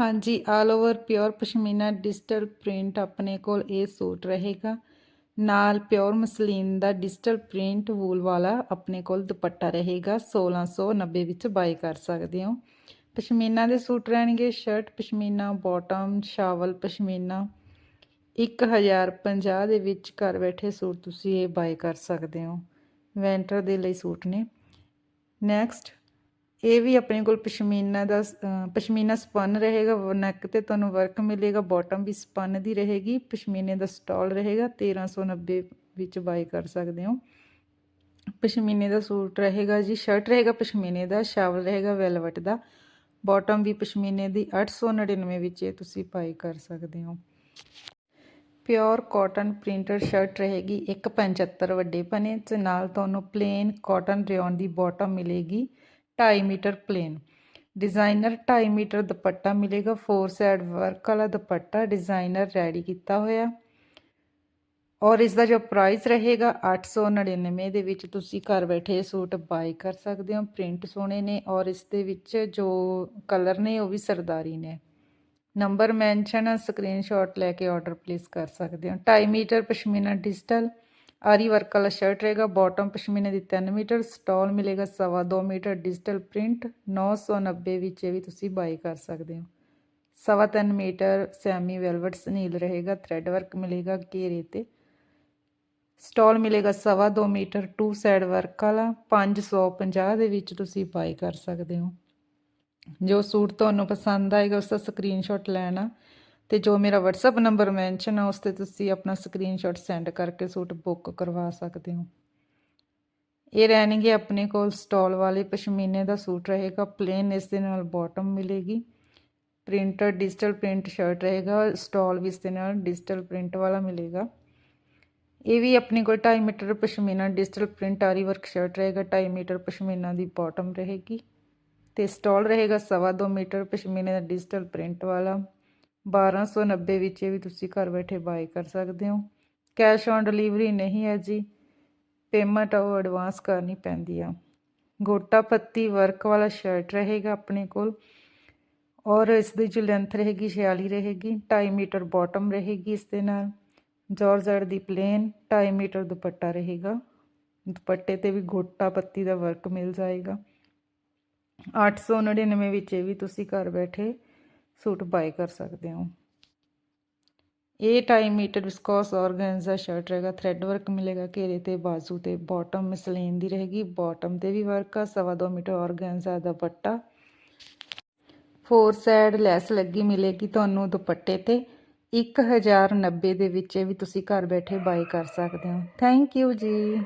ਹਾਂਜੀ all over pure pashmina digital print ਆਪਣੇ ਕੋਲ ਇਹ ਸੂਟ ਰਹੇਗਾ। ਨਾਲ ਪਿਓਰ ਮਸਲੀਨ ਦਾ ਡਿਜੀਟਲ ਪ੍ਰਿੰਟ ਵੂਲ ਵਾਲਾ ਆਪਣੇ ਕੋਲ ਦੁਪੱਟਾ ਰਹੇਗਾ 1690 ਵਿੱਚ ਬਾਈ ਕਰ ਸਕਦੇ ਹੋ। ਪਸ਼ਮੀਨਾ ਦੇ ਸੂਟ ਰਹਿਣਗੇ shirt pashmina bottom shawl pashmina. 1050 ਦੇ ਵਿੱਚ ਘਰ ਬੈਠੇ ਸੂਟ ਤੁਸੀਂ ਇਹ ਬਾਈ ਕਰ ਸਕਦੇ ਹੋ। ਵੈਂਟਰ ਦੇ ਲਈ ਸੂਟ ਨੇ। ਨੈਕਸਟ ਇਹ ਵੀ ਆਪਣੇ ਕੋਲ ਪਸ਼ਮੀਨਾ ਦਾ ਪਸ਼ਮੀਨਾ ਸਪਨ ਰਹੇਗਾ ਨੈਕ ਤੇ ਤੁਹਾਨੂੰ ਵਰਕ ਮਿਲੇਗਾ ਬਾਟਮ ਵੀ ਸਪਨ ਦੀ ਰਹੇਗੀ, ਪਸ਼ਮੀਨੇ ਦਾ ਸਟਾਲ ਰਹੇਗਾ 1390 ਵਿੱਚ ਬਾਈ ਕਰ ਸਕਦੇ ਹੋ। ਪਸ਼ਮੀਨੇ ਦਾ ਸੂਟ ਰਹੇਗਾ ਜੀ ਸ਼ਰਟ ਰਹੇਗਾ ਪਸ਼ਮੀਨੇ ਦਾ ਸ਼ਾਵਲ ਰਹੇਗਾ ਵੈਲਵਟ ਦਾ ਬਾਟਮ ਵੀ ਪਸ਼ਮੀਨੇ ਦੀ 899 ਵਿੱਚ ਇਹ ਤੁਸੀਂ ਬਾਈ ਕਰ ਸਕਦੇ ਹੋ। ਪਿਓਰ ਕਾਟਨ ਪ੍ਰਿੰਟਡ ਸ਼ਰਟ ਰਹੇਗੀ 175 ਵੱਡੇ ਪਨੇ ਤੇ ਨਾਲ ਤੁਹਾਨੂੰ ਪਲੇਨ ਕਾਟਨ ਰਿਓਨ ਦੀ ਬਾਟਮ ਮਿਲੇਗੀ। 2.5 metre plain designer 2.5 metre dupatta ਮਿਲੇਗਾ। ਫੋਰ ਸਾਈਡ ਵਰਕ ਵਾਲਾ ਦੁਪੱਟਾ ਡਿਜ਼ਾਈਨਰ ਰੈਡੀ ਕੀਤਾ ਹੋਇਆ। ਔਰ ਇਸ ਦਾ ਜੋ ਪ੍ਰਾਈਸ ਰਹੇਗਾ 899 ਦੇ ਵਿੱਚ ਤੁਸੀਂ ਘਰ ਬੈਠੇ ਸੂਟ ਬਾਈ ਕਰ ਸਕਦੇ ਹੋ। ਪ੍ਰਿੰਟ ਸੋਹਣੇ ਨੇ ਔਰ ਇਸ ਦੇ ਵਿੱਚ ਜੋ ਕਲਰ ਨੇ ਉਹ ਵੀ ਸਰਦਾਰੀ ਨੇ। ਨੰਬਰ ਮੈਂਸ਼ਨ ਸਕਰੀਨਸ਼ਾਟ ਲੈ ਕੇ ਆਰਡਰ ਪਲੇਸ ਕਰ ਸਕਦੇ ਹੋ। 2.5 ਮੀਟਰ ਪਸ਼ਮੀਨਾ ਡਿਜੀਟਲ ਆਰੀ ਵਰਕ ਵਾਲਾ ਸ਼ਰਟ ਰਹੇਗਾ ਬਾਟਮ ਪਸ਼ਮੀਨੇ ਦੀ 3 ਮੀਟਰ ਸਟਾਲ ਮਿਲੇਗਾ ਸਵਾ 2 ਮੀਟਰ ਡਿਜੀਟਲ ਪ੍ਰਿੰਟ 990 ਵਿੱਚ ਇਹ ਵੀ ਤੁਸੀਂ ਬਾਈ ਕਰ ਸਕਦੇ ਹੋ। ਸਵਾ 3 ਮੀਟਰ, ਸੈਮੀ ਵੈਲਵਟ ਸਨੀਲ ਰਹੇਗਾ ਥ੍ਰੈਡ ਵਰਕ ਮਿਲੇਗਾ ਘੇਰੇ ਤੇ। ਸਟਾਲ ਮਿਲੇਗਾ ਸਵਾ 2 ਮੀਟਰ ਟੂ ਸਾਈਡ ਵਰਕ ਵਾਲਾ 550 ਦੇ ਵਿੱਚ ਤੁਸੀਂ ਬਾਈ ਕਰ ਸਕਦੇ ਹੋ। ਜੋ ਸੂਟ ਤੁਹਾਨੂੰ ਪਸੰਦ ਆਏਗਾ, ਉਸ ਦਾ ਸਕਰੀਨਸ਼ਾਟ ਲੈਣਾ। ਤੇ ਜੋ ਮੇਰਾ WhatsApp ਨੰਬਰ ਮੈਂਸ਼ਨ ਆ, ਉਸ ਤੇ ਤੁਸੀਂ ਆਪਣਾ ਸਕਰੀਨਸ਼ਾਟ ਸੈਂਡ ਕਰਕੇ ਸੂਟ ਬੁੱਕ ਕਰਵਾ ਸਕਦੇ ਹੋ। ਇਹ ਰਹਿਣਗੇ ਆਪਣੇ ਕੋਲ ਸਟਾਲ ਵਾਲੇ ਪਸ਼ਮੀਨੇ ਦਾ ਸੂਟ ਰਹੇਗਾ ਪਲੇਨ ਇਸ ਦੇ ਨਾਲ ਬਾਟਮ ਮਿਲੇਗੀ। ਪ੍ਰਿੰਟਡ ਡਿਜੀਟਲ ਪ੍ਰਿੰਟ ਸ਼ਰਟ ਰਹੇਗਾ ਸਟਾਲ ਵੀ ਇਸ ਦੇ ਨਾਲ ਡਿਜੀਟਲ ਪ੍ਰਿੰਟ ਵਾਲਾ ਮਿਲੇਗਾ। ਇਹ ਵੀ ਆਪਣੇ ਕੋਲ 2.5 metre pashmina digital print aari work shirt ਰਹੇਗਾ 2.5 ਮੀਟਰ ਪਸ਼ਮੀਨਾ ਦੀ ਬਾਟਮ ਰਹੇਗੀ। ਤੇ ਸਟਾਲ ਰਹੇਗਾ ਸਵਾ 2 ਮੀਟਰ ਪਸ਼ਮੀਨੇ ਦਾ ਡਿਜੀਟਲ ਪ੍ਰਿੰਟ ਵਾਲਾ। 1290 ਵਿੱਚ ਇਹ ਵੀ ਤੁਸੀਂ ਘਰ ਬੈਠੇ ਬਾਏ ਕਰ ਸਕਦੇ ਹੋ। ਕੈਸ਼ ਔਨ ਡਿਲੀਵਰੀ ਨਹੀਂ ਹੈ ਜੀ। ਪੇਮੈਂਟ ਉਹ ਐਡਵਾਂਸ ਕਰਨੀ ਪੈਂਦੀ ਆ। ਗੋਟਾ ਪੱਤੀ ਵਰਕ ਵਾਲਾ ਸ਼ਰਟ ਰਹੇਗਾ ਆਪਣੇ ਕੋਲ। ਔਰ ਇਸ ਦੀ ਜੋ ਲੈਂਥ ਰਹੇਗੀ 46 ਰਹੇਗੀ। 2.5 ਮੀਟਰ ਬਾਟਮ ਰਹੇਗੀ ਇਸ ਦੇ ਨਾਲ। ਜਾਰਜਟ ਦੀ ਪਲੇਨ 2.5 ਮੀਟਰ ਦੁਪੱਟਾ ਰਹੇਗਾ। ਦੁਪੱਟੇ ਤੇ ਵੀ ਗੋਟਾ ਪੱਤੀ ਦਾ ਵਰਕ ਮਿਲ ਜਾਏਗਾ। 899 ਵਿੱਚ ਇਹ ਵੀ ਤੁਸੀਂ ਘਰ ਬੈਠੇ ਸੂਟ ਬਾਈ ਕਰ ਸਕਦੇ ਹੋ। ਇਹ 2.5 ਮੀਟਰ ਵਿਸਕੋਸ ਆਰਗੈਂਜ਼ਾ ਸ਼ਰਟ ਰਹੇਗਾ ਥ੍ਰੈਡ ਵਰਕ ਮਿਲੇਗਾ, ਘੇਰੇ ਤੇ ਬਾਜ਼ੂ ਤੇ ਬਾਟਮ ਮਸਲੀਨ ਦੀ ਰਹੇਗੀ। ਬਾਟਮ ਤੇ ਵੀ ਵਰਕ ਆ, ਸਵਾ 2 ਮੀਟਰ ਆਰਗੈਂਜ਼ਾ ਦਾ ਦੁਪੱਟਾ। ਫੋਰ ਸਾਈਡ ਲੈਸ ਲੱਗੀ ਮਿਲੇਗੀ ਤੁਹਾਨੂੰ ਦੁਪੱਟੇ ਤੇ। 1090 ਦੇ ਵਿੱਚ ਇਹ ਵੀ ਤੁਸੀਂ ਘਰ ਬੈਠੇ ਬਾਈ ਕਰ ਸਕਦੇ ਹੋ। ਥੈਂਕ ਯੂ ਜੀ।